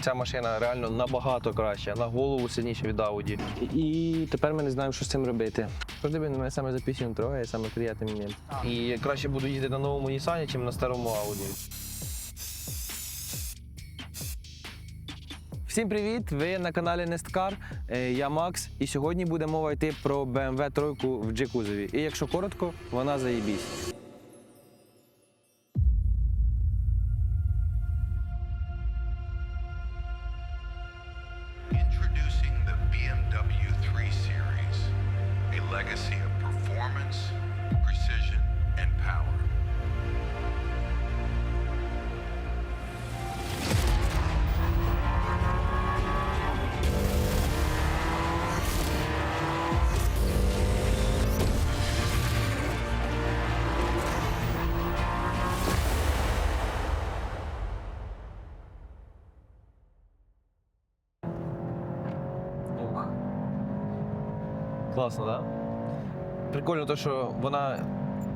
Ця машина реально набагато краща, на голову сильніша від Audi. І тепер ми не знаємо, що з цим робити. Кожен день мене саме за пісню трогає, саме приємним ним. І краще буду їздити на новому Nissan, ніж на старому Audi. Всім привіт! Ви на каналі Nestcar. Е, Я Макс, і сьогодні буде мова йти про BMW 3 в G-кузові. І якщо коротко, вона заєбісь. Класно? Да? Прикольно, то, що вона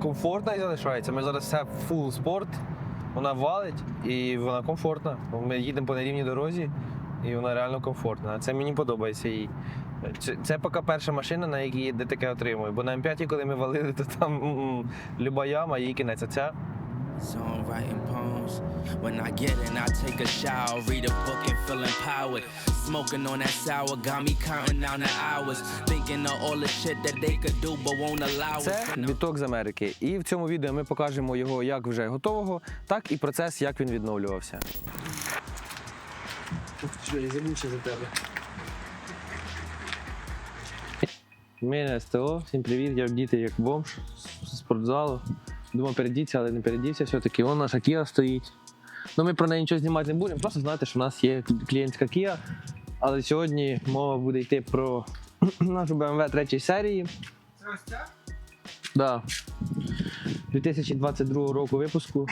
комфортна і залишається. Ми зараз все фул спорт, вона валить і вона комфортна. Ми їдемо по нерівній дорозі, і вона реально комфортна. Це мені подобається їй. Це, це поки перша машина, на якій я таке отримую. Бо на М5, коли ми валили, то там м-м, люба яма, її кінець. А ця Songwriting poems. When I get in, I take a shower, read a book and feel empowered. Smoking on that sour got me counting down the hours. Thinking of all the shit that they could do but won't allow us. Це біток з Америки. І в цьому відео ми покажемо його як вже готового, так і процес, як він відновлювався. Що, я забувся за тебе. Ми на СТО. Всім привіт, я вдіти як бомж з спортзалу. Думав передіться, але не передівся все-таки. Вон наша Kia стоїть. Ну, ми про неї нічого знімати не будемо, просто знати, що в нас є клієнтська Kia. Але сьогодні мова буде йти про нашу BMW 3 серії. Да. 2022 року випуску.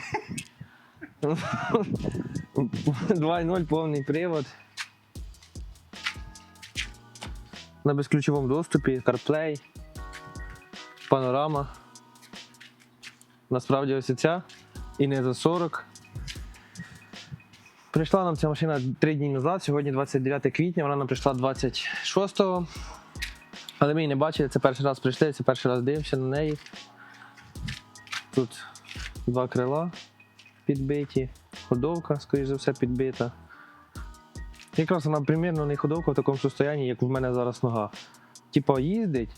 2.0 повний привод. На безключовому доступі, CarPlay, панорама. Насправді ось ця. І не за 40. Прийшла нам ця машина 3 дні назад, сьогодні 29 квітня, вона нам прийшла 26-го. Але ми її не бачили, це перший раз прийшли, це перший раз дивимося на неї. Тут два крила підбиті, ходовка, скоріш за все, підбита. Якраз вона примірно не ходовка в такому стані, як в мене зараз нога. Типа їздить,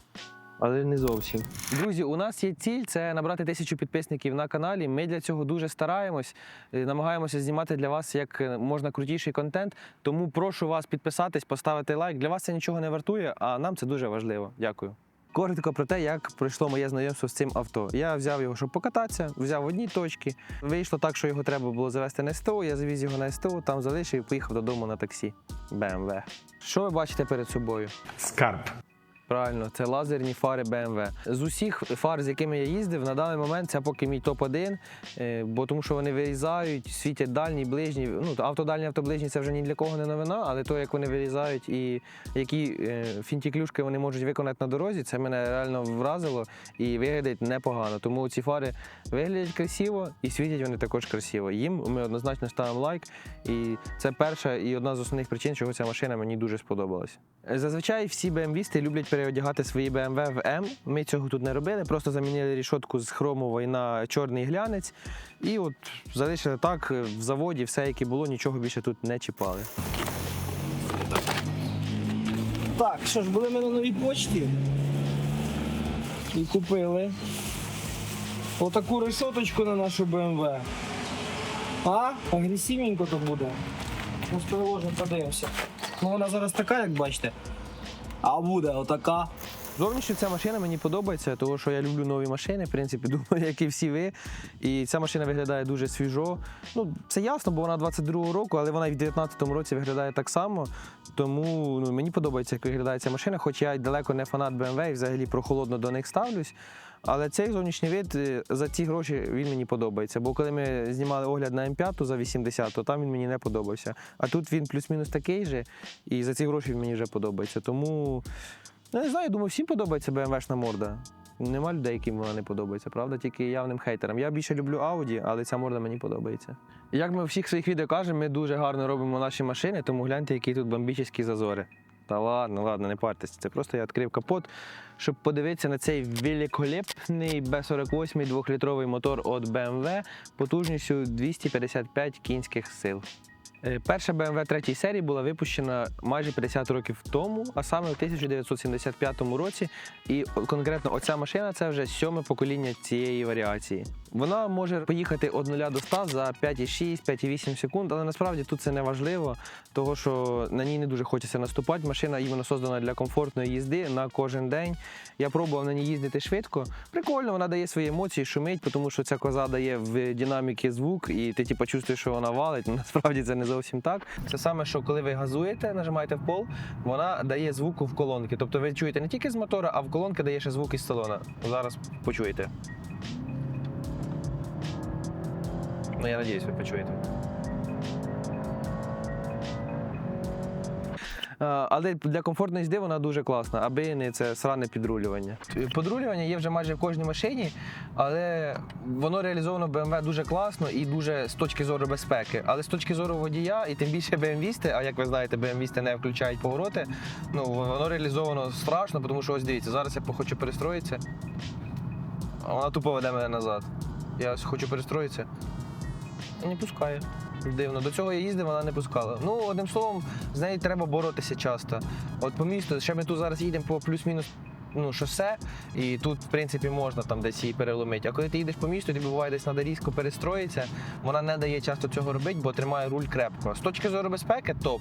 але не зовсім. Друзі, у нас є ціль це набрати тисячу підписників на каналі. Ми для цього дуже стараємось, е, намагаємося знімати для вас як е, можна крутіший контент. Тому прошу вас підписатись, поставити лайк. Для вас це нічого не вартує, а нам це дуже важливо. Дякую. Коротко про те, як пройшло моє знайомство з цим авто. Я взяв його, щоб покататися, взяв в одній точці. Вийшло так, що його треба було завести на СТО. Я завіз його на СТО, там залишив і поїхав додому на таксі. BMW. Що ви бачите перед собою? Скарб. Правильно, це лазерні фари BMW. З усіх фар, з якими я їздив, на даний момент це поки мій топ-1, е, бо тому що вони вирізають, світять дальні, ближні. Ну, автодальні, автоближні це вже ні для кого не новина, але то, як вони вирізають і які е, фінтіклюшки вони можуть виконати на дорозі, це мене реально вразило і виглядить непогано. Тому ці фари виглядять красиво і світять вони також красиво. Їм ми однозначно ставимо лайк. І це перша і одна з основних причин, чого ця машина мені дуже сподобалась. Зазвичай всі BMW-сти люблять переодягати свої BMW в M. Ми цього тут не робили, просто замінили рішотку з хромової на чорний глянець. І от залишили так в заводі, все, яке було, нічого більше тут не чіпали. Так, що ж, були ми на новій почті і купили отаку решоточку на нашу BMW. А? Агресивненько то буде. Ну, переложимо, подивимося. Ну вона зараз така, як бачите. А буде отака. Зовнішньо ця машина мені подобається, тому що я люблю нові машини, в принципі, думаю, як і всі ви. І ця машина виглядає дуже свіжо. Ну, це ясно, бо вона 22-го року, але вона і в 19-му році виглядає так само. Тому ну, мені подобається, як виглядає ця машина, хоч я далеко не фанат BMW і взагалі прохолодно до них ставлюсь. Але цей зовнішній вид е, за ці гроші він мені подобається. Бо коли ми знімали огляд на М5 за 80, то там він мені не подобався. А тут він плюс-мінус такий же, і за ці гроші він мені вже подобається. Тому, ну, не знаю, думаю, всім подобається BMW-шна морда. Нема людей, яким вона не подобається, правда? Тільки явним хейтерам. Я більше люблю Audi, але ця морда мені подобається. Як ми у всіх своїх відео кажемо, ми дуже гарно робимо наші машини, тому гляньте, які тут бомбічні зазори. Та ладно, ладно, не партеся. Це просто я відкрив капот, щоб подивитися на цей великолепний B48 двохлітровий мотор від BMW потужністю 255 кінських сил. Е, Перша BMW 3 серії була випущена майже 50 років тому, а саме в 1975 році. І конкретно оця машина це вже сьоме покоління цієї варіації. Вона може поїхати від 0 до 100 за 5,6, 5,8 секунд, але насправді тут це не важливо, тому що на ній не дуже хочеться наступати. Машина іменно создана для комфортної їзди на кожен день. Я пробував на ній їздити швидко. Прикольно, вона дає свої емоції, шумить, тому що ця коза дає в динаміки звук, і ти типу, чувствуєш, що вона валить. Насправді це не зовсім так. Це саме, що коли ви газуєте, нажимаєте в пол, вона дає звуку в колонки. Тобто ви чуєте не тільки з мотора, а в колонки дає ще звук із салона. Зараз почуєте. Ну, я надіюсь, ви почуєте. Але для комфортної їзди вона дуже класна, аби не це сране підрулювання. Подрулювання є вже майже в кожній машині, але воно реалізовано BMW дуже класно і дуже з точки зору безпеки. Але з точки зору водія, і тим більше BMW, а як ви знаєте, BMW не включають повороти. Ну воно реалізовано страшно, тому що ось дивіться, зараз я хочу перестроїтися. Вона тупо веде мене назад. Я хочу перестроїтися. Не пускає. Дивно. До цього я їздив, вона не пускала. Ну, одним словом, з нею треба боротися часто. От по місту, ще ми тут зараз їдемо по плюс-мінус ну, шосе, і тут, в принципі, можна там десь її переломити. А коли ти їдеш по місту, тобі буває десь треба різко перестроїтися, вона не дає часто цього робити, бо тримає руль крепко. З точки зору безпеки топ.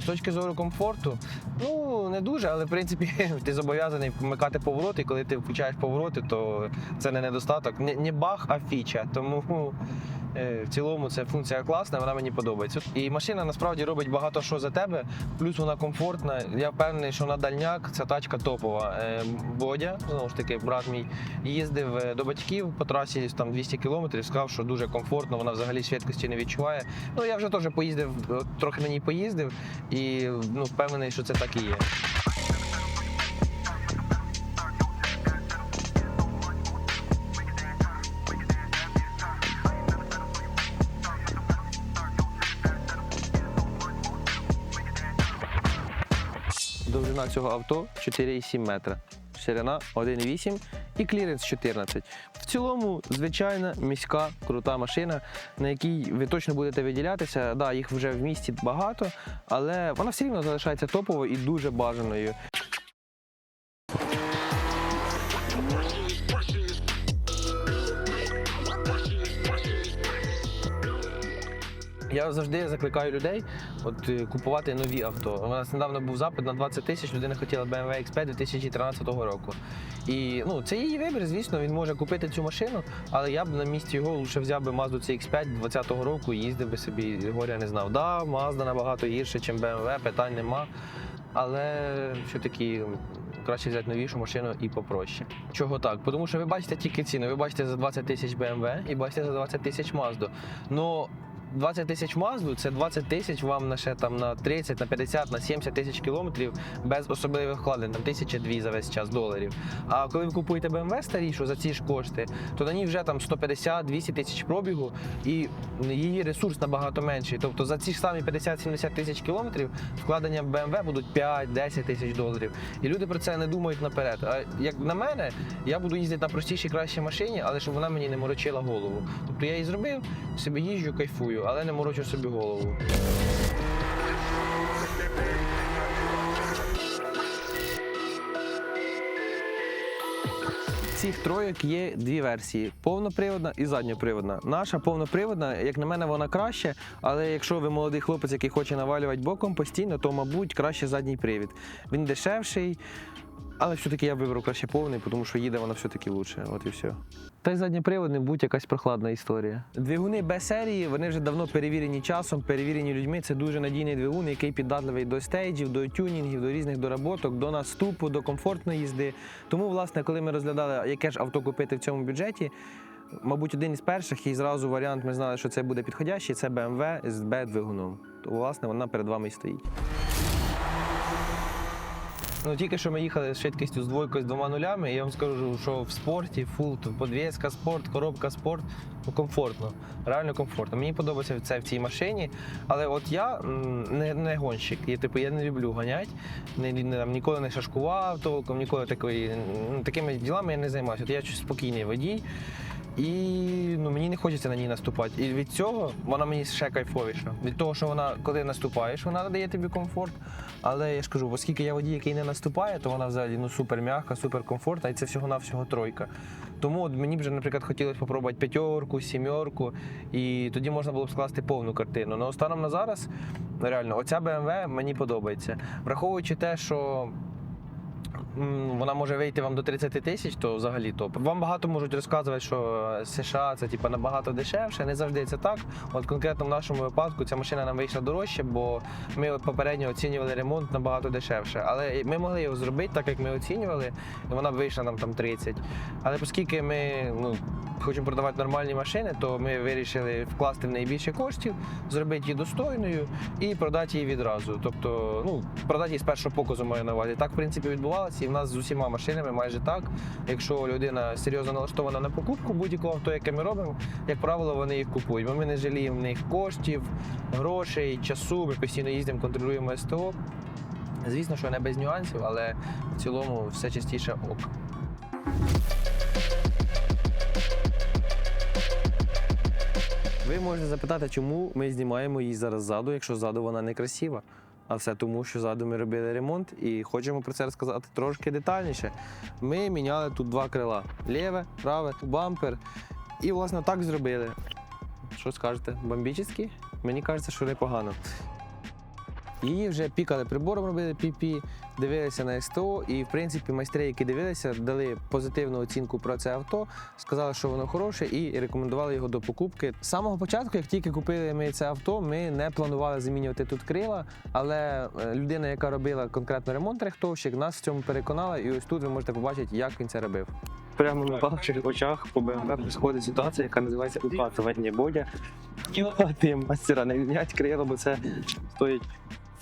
З точки зору комфорту, ну не дуже, але в принципі ти зобов'язаний вмикати повороти, і коли ти включаєш повороти, то це не недостаток. Не, не баг, а фіча. Тому Е, В цілому це функція класна, вона мені подобається. І машина насправді робить багато що за тебе, плюс вона комфортна. Я впевнений, що на дальняк ця тачка топова. Е, Бодя, знову ж таки, брат мій їздив е, до батьків по трасі там 200 кілометрів, сказав, що дуже комфортно, вона взагалі швидкості не відчуває. Ну я вже теж поїздив, трохи на ній поїздив, і ну, впевнений, що це так і є. Довжина цього авто 4,7 метра, ширина 1,8 і кліренс 14. В цілому, звичайна міська крута машина, на якій ви точно будете виділятися. Да, їх вже в місті багато, але вона все рівно залишається топовою і дуже бажаною. Я завжди закликаю людей от, е, купувати нові авто. У нас недавно був запит на 20 тисяч, людина хотіла BMW X5 2013 року. І ну, це її вибір, звісно, він може купити цю машину, але я б на місці його лише взяв би Mazda CX5 20-го року і їздив би собі, горя не знав. Да, Mazda набагато гірше, ніж BMW, питань нема. Але все-таки краще взяти новішу машину і попроще. Чого так? Тому що ви бачите тільки ціну. Ви бачите за 20 тисяч BMW і бачите за 20 тисяч Mazda. Ну, 20 тисяч Мазду це 20 тисяч вам на там на 30, на 50, на 70 тисяч кілометрів без особливих вкладень, там тисяча дві за весь час доларів. А коли ви купуєте BMW старішу за ці ж кошти, то на ній вже там 150-200 тисяч пробігу і її ресурс набагато менший. Тобто за ці ж самі 50-70 тисяч кілометрів вкладення в BMW будуть 5-10 тисяч доларів. І люди про це не думають наперед. А як на мене, я буду їздити на простішій кращій машині, але щоб вона мені не морочила голову. Тобто я її зробив, собі їжджу, кайфую, але не морочу собі голову. Цих троєк є дві версії: повноприводна і задньоприводна. Наша повноприводна, як на мене, вона краще, але якщо ви молодий хлопець, який хоче навалювати боком постійно, то мабуть краще задній привід. Він дешевший. Але все-таки я вибрав краще повний, тому що їде вона все-таки лучше. От і все. Та й задньоприводний будь якась прохладна історія. Двигуни Б серії вони вже давно перевірені часом, перевірені людьми. Це дуже надійний двигун, який піддатливий до стейджів, до тюнінгів, до різних доработок, до наступу, до комфортної їзди. Тому, власне, коли ми розглядали, яке ж авто купити в цьому бюджеті. Мабуть, один із перших, і зразу варіант ми знали, що це буде підходящий, це BMW з Б-двигуном. То, власне, вона перед вами і стоїть. Ну тільки що ми їхали з швидкістю з двойкою з двома нулями, і я вам скажу, що в спорті, фул, тут подвеска спорт, коробка спорт, ну комфортно, реально комфортно. Мені подобається це в цій машині, але от я не, не гонщик. Я, типу, я не люблю ганяти, не, не, ніколи не шашкував толком, ніколи такої, такими ділами я не займаюся. От я щось спокійний водій. І ну, мені не хочеться на ній наступати. І від цього вона мені ще кайфовіша. Від того, що вона, коли наступаєш, вона дає тобі комфорт. Але я ж кажу, оскільки я водій, який не наступає, то вона взагалі ну, супер м'яка, супер комфортна, і це всього-навсього тройка. Тому от мені б наприклад, хотілося спробувати п'ятерку, сімерку, і тоді можна було б скласти повну картину. Ну, станом на зараз, реально, оця BMW мені подобається. Враховуючи те, що вона може вийти вам до 30 тисяч, то взагалі топ. Вам багато можуть розказувати, що США це типу, набагато дешевше. Не завжди це так. От конкретно в нашому випадку ця машина нам вийшла дорожче, бо ми попередньо оцінювали ремонт набагато дешевше. Але ми могли його зробити так, як ми оцінювали, і вона б вийшла нам там 30. Але оскільки ми ну, хочемо продавати нормальні машини, то ми вирішили вкласти в неї більше коштів, зробити її достойною і продати її відразу. Тобто, ну, продати її з першого показу маю на увазі. Так, в принципі, відбувалося, і в нас з усіма машинами майже так. Якщо людина серйозно налаштована на покупку будь-якого авто, яке ми робимо, як правило, вони їх купують. Бо ми не жаліємо в них коштів, грошей, часу. Ми постійно їздимо, контролюємо СТО. Звісно, що не без нюансів, але в цілому все частіше ок. Ви можете запитати, чому ми знімаємо її зараз ззаду, якщо ззаду вона не красива. А все тому, що ззаду ми робили ремонт і хочемо про це розказати трошки детальніше. Ми міняли тут два крила: ліве, праве, бампер. І, власне, так зробили. Що скажете? бомбічні? Мені кажеться, що непогано. Її вже пікали прибором, робили піпі, дивилися на СТО, і в принципі майстри, які дивилися, дали позитивну оцінку про це авто, сказали, що воно хороше, і рекомендували його до покупки. З самого початку, як тільки купили ми це авто, ми не планували замінювати тут крила, але е, людина, яка робила конкретно ремонт рихтовщик, нас в цьому переконала, і ось тут ви можете побачити, як він це робив. Прямо на ваших очах по БМВ сходить ситуація, яка називається укатування бодя. І мастера не міняють крила, бо це стоїть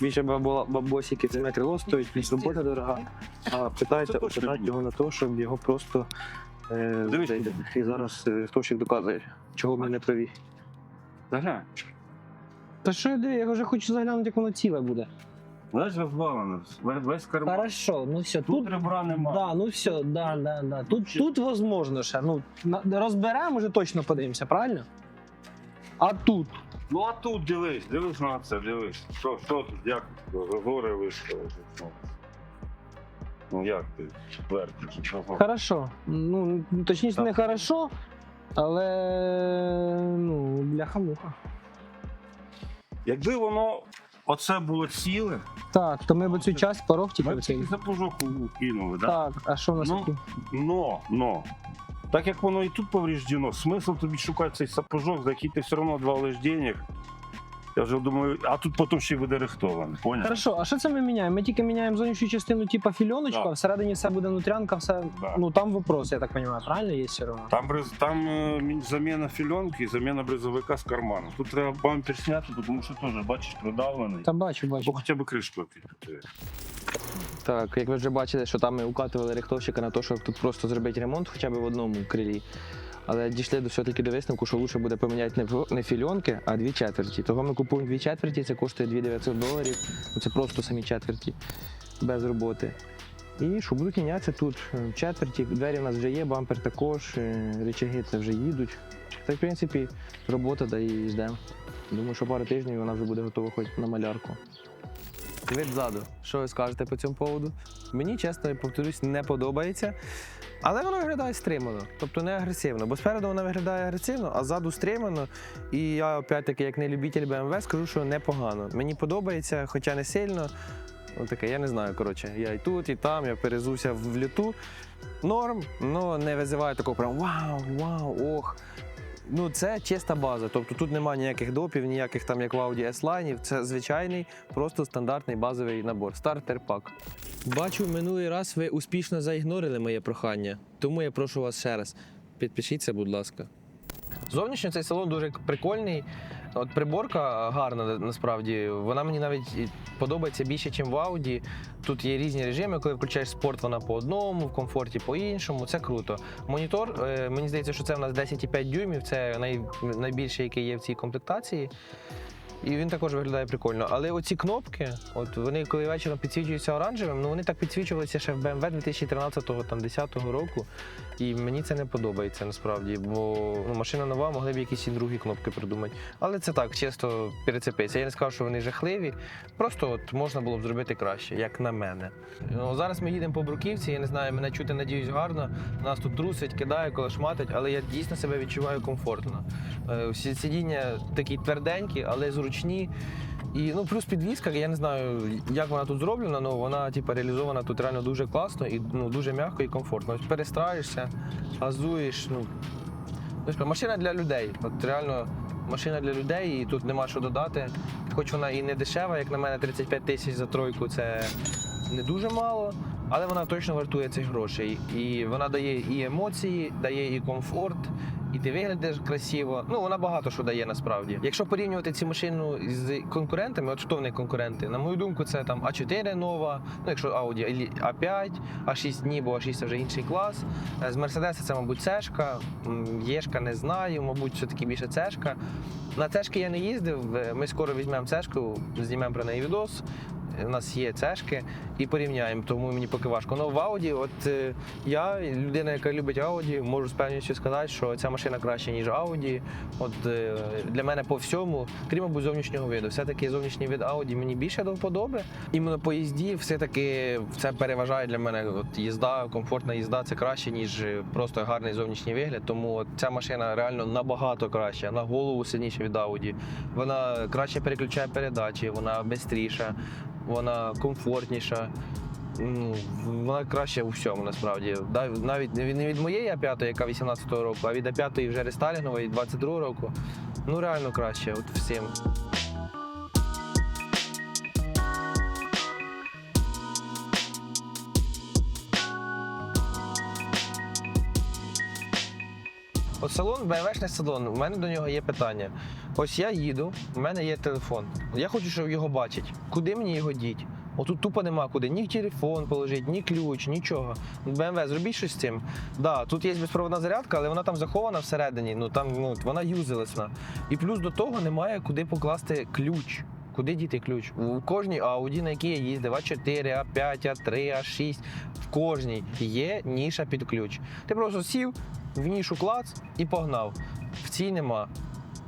більше бабо- бабосики, це не крило стоїть, плюс робота дорога. А питайте, питайте його на те, щоб його просто е. І зараз е, хтось доказує, чого ми не праві. Заглянь. Та що я я вже хочу заглянути, як воно ціле буде. Весь розвалено, весь, карман. Хорошо, ну все, Тут тут. ребра нема. Да, ну все, да, да, да. Тут, тут возможно ще. Ну, на- розберемо, вже точно подивимося, правильно? А тут. Ну а тут дивись, дивись на це, дивись. Що, що тут, як гори? Ну, Ну як ти? Четвертий. чи чого? Хорошо. Ну, точніше, Так. не хорошо, але ну, бляха-муха. Якби воно оце було ціле, Так, то ми б цю часть порог тільки ми б цей. тільки сапожок кинули, да? Так, а що в нас Ну, таке? Но, но. Так як воно і тут повреждено, смисл тобі шукати цей сапожок, за який ти все одно двалиш денег. Я вже думаю, а тут потім ще буде рихтований, поняв? Хорошо, а що це ми міняємо? Ми тільки міняємо зовнішню частину, типа фільоночку, Да. а всередині все буде нутрянка, все. Да. Ну там вопрос, я так розумію, правильно є все одно? Там, бриз- там е, мі- заміна фільонки і заміна бризовика з карману. Тут треба бампер зняти, тому що теж, бачиш, придавлений. Та бачу, бачу. Або хоча б кришку підкрити. Так, як ви вже бачили, що там ми укатували рихтовщика на те, щоб тут просто зробити ремонт хоча б в одному крилі. Але дійшли до все-таки до висновку, що краще буде поміняти не, фільонки, а дві четверті. Того ми купуємо дві четверті, це коштує 2900 доларів. Ну, Це просто самі четверті без роботи. І що будуть мінятися тут е, четверті, двері в нас вже є, бампер також, е, речаги це вже їдуть. Та, в принципі, робота да і ждемо. Думаю, що пару тижнів вона вже буде готова хоч на малярку. Вид ззаду. Що ви скажете по цьому поводу? Мені, чесно, повторюсь, не подобається. Але воно виглядає стримано, тобто не агресивно. Бо спереду вона виглядає агресивно, а ззаду стримано. І я, опять-таки, як не любитель BMW, скажу, що непогано. Мені подобається, хоча не сильно. Ну, таке, я не знаю, коротше. Я і тут, і там, я перезуся в люту. Норм, але не визиває такого прям вау, вау, ох. Ну, це чиста база. Тобто тут немає ніяких допів, ніяких там, як в Audi S-Line. Це звичайний, просто стандартний базовий набор. Стартер пак. Бачу, минулий раз ви успішно заігнорили моє прохання, тому я прошу вас ще раз. Підпишіться, будь ласка. Зовнішньо цей салон дуже прикольний. От приборка гарна насправді. Вона мені навіть подобається більше, ніж в Audi. Тут є різні режими, коли включаєш спорт, вона по одному, в комфорті по іншому. Це круто. Монітор, е, мені здається, що це в нас 10,5 дюймів. Це найбільше, яке є в цій комплектації. І він також виглядає прикольно. Але оці кнопки, от вони коли вечором підсвічуються оранжевим, ну вони так підсвічувалися ще в BMW 2013 там 10 року. І мені це не подобається насправді, бо ну, машина нова, могли б якісь і другі кнопки придумати. Але це так, чисто перецепиться. Я не скажу, що вони жахливі. Просто от можна було б зробити краще, як на мене. Ну, зараз ми їдемо по бруківці, я не знаю, мене чути, надіюсь, гарно. Нас тут трусить, кидає, колошматить, але я дійсно себе відчуваю комфортно. Е, сидіння такі тверденькі, але зручні. І ну плюс підвізка, я не знаю, як вона тут зроблена, але вона типу, реалізована тут реально дуже класно і ну, дуже м'яко і комфортно. Перестраєшся, газуєш. Ну, ну, машина для людей. От реально машина для людей, і тут нема що додати. Хоч вона і не дешева, як на мене, 35 тисяч за тройку це не дуже мало, але вона точно вартує цих грошей. І вона дає і емоції, дає і комфорт, і ти виглядаєш красиво. Ну, вона багато що дає насправді. Якщо порівнювати цю машину з конкурентами, от хто в конкуренти? На мою думку, це там А4 нова, ну якщо Audi А5, А6 ні, бо А6 це вже інший клас. Е, З Мерседеса це, мабуть, цешка, Єшка не знаю, мабуть, все-таки більше цешка. На цешки я не їздив. е, Ми скоро візьмемо цешку, знімемо про неї відос. У нас є цешки і порівняємо, тому мені поки важко. Ну в Audi, от е, я, людина, яка любить Audi, можу з певністю сказати, що ця машина краща, ніж Audi. От е, для мене по всьому, крім мабуть, зовнішнього виду. Все-таки зовнішній вид Audi мені більше до вподоби. Іменно по їзді, все-таки це переважає для мене. От їзда, комфортна їзда це краще, ніж е, просто гарний зовнішній вигляд. Тому от ця машина реально набагато краща, на голову сильніша від Audi. Вона краще переключає передачі, вона швидша, вона комфортніша. Ну, вона краще у всьому насправді. Навіть не від- моєї А5, яка 18-го року, а від А5 вже рестайлінгової 22-го року. Ну реально краще, от всім. От салон, БМВшний салон, у мене до нього є питання. Ось я їду, у мене є телефон. Я хочу, щоб його бачить. Куди мені його діть? Отут тупо нема куди. Ні телефон положити, ні ключ, нічого. БМВ, зробіть щось з цим. Да, тут є безпроводна зарядка, але вона там захована всередині. Ну там ну, вона юзелесна. І плюс до того немає куди покласти ключ. Куди діти ключ? У кожній ауді, на якій я їздив, А4, А5, А3, А6, в кожній є ніша під ключ. Ти просто сів, в нішу клац і погнав. В цій нема.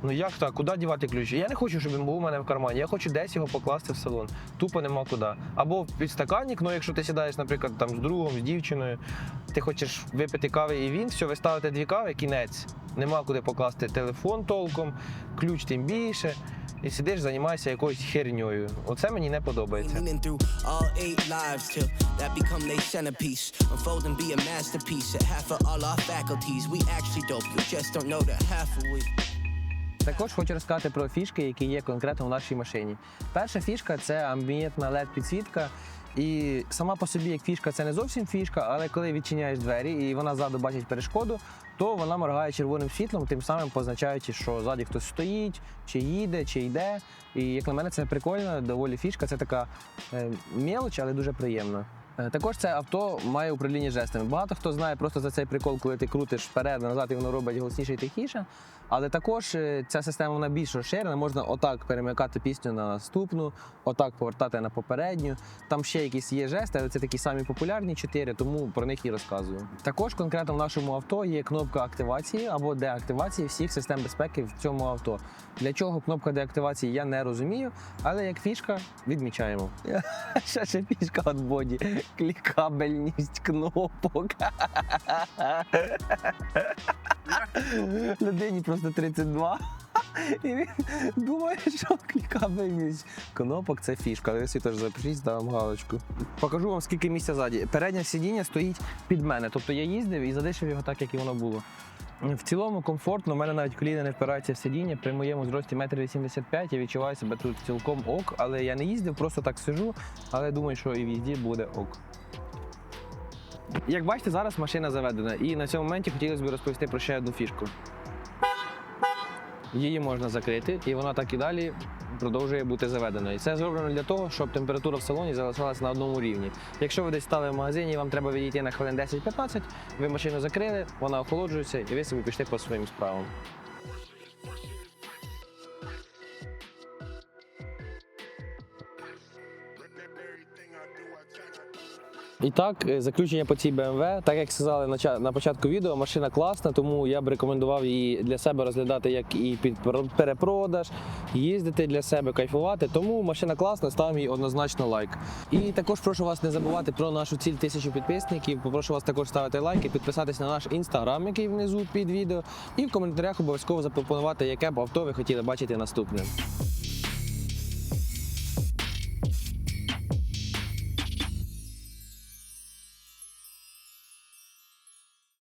Ну як так? Куди дівати ключ? Я не хочу, щоб він був у мене в кармані. Я хочу десь його покласти в салон. Тупо нема куди. Або в підстаканник, ну якщо ти сідаєш, наприклад, там з другом, з дівчиною, ти хочеш випити кави і він, все, ви ставите дві кави, кінець. Нема куди покласти телефон толком, ключ тим більше. І сидиш, займаєшся якоюсь херньою. Оце мені не подобається. Half of all our faculties. We actually dope, you just. Також хочу розказати про фішки, які є конкретно в нашій машині. Перша фішка це амбієнтна led підсвітка. І сама по собі як фішка це не зовсім фішка, але коли відчиняєш двері і вона ззаду бачить перешкоду, то вона моргає червоним світлом, тим самим позначаючи, що ззаді хтось стоїть, чи їде, чи йде. І як на мене, це прикольно, доволі фішка. Це така е, мелоч, але дуже приємна. Е, Також це авто має управління жестами. Багато хто знає просто за цей прикол, коли ти крутиш вперед, назад, і воно робить голосніше і тихіше. Але також е, ця система вона більш розширена. Можна отак перемикати пісню на наступну, отак повертати на попередню. Там ще якісь є жести, але це такі самі популярні чотири, тому про них і розказую. Також конкретно в нашому авто є кнопка активації або деактивації всіх систем безпеки в цьому авто. Для чого кнопка деактивації я не розумію, але як фішка відмічаємо. Ще ще фішка від боді. Клікабельність кнопок. Людині просто 32. І він думає, що клікабельність кнопок це фішка. Але всі теж запишіть, ставимо галочку. Покажу вам, скільки місця ззаді. Переднє сидіння стоїть під мене. Тобто я їздив і залишив його так, як і воно було. В цілому комфортно, у мене навіть коліна не впираються в сидіння. При моєму зрості 1,85 м я відчуваю себе тут цілком ок, але я не їздив, просто так сижу, але думаю, що і в їзді буде ок. Як бачите, зараз машина заведена, і на цьому моменті хотілося б розповісти про ще одну фішку. Її можна закрити, і вона так і далі продовжує бути заведеною. Це зроблено для того, щоб температура в салоні залишалася на одному рівні. Якщо ви десь стали в магазині, і вам треба відійти на хвилин 10-15, ви машину закрили, вона охолоджується, і ви собі пішли по своїм справам. І так, е, заключення по цій BMW. Так як сказали на початку відео, машина класна, тому я б рекомендував її для себе розглядати як і під пер- перепродаж, їздити для себе, кайфувати. Тому машина класна, ставимо їй однозначно лайк. І також прошу вас не забувати про нашу ціль тисячу підписників. Попрошу вас також ставити лайки, підписатись на наш інстаграм, який внизу під відео, і в коментарях обов'язково запропонувати, яке б авто ви хотіли бачити наступним.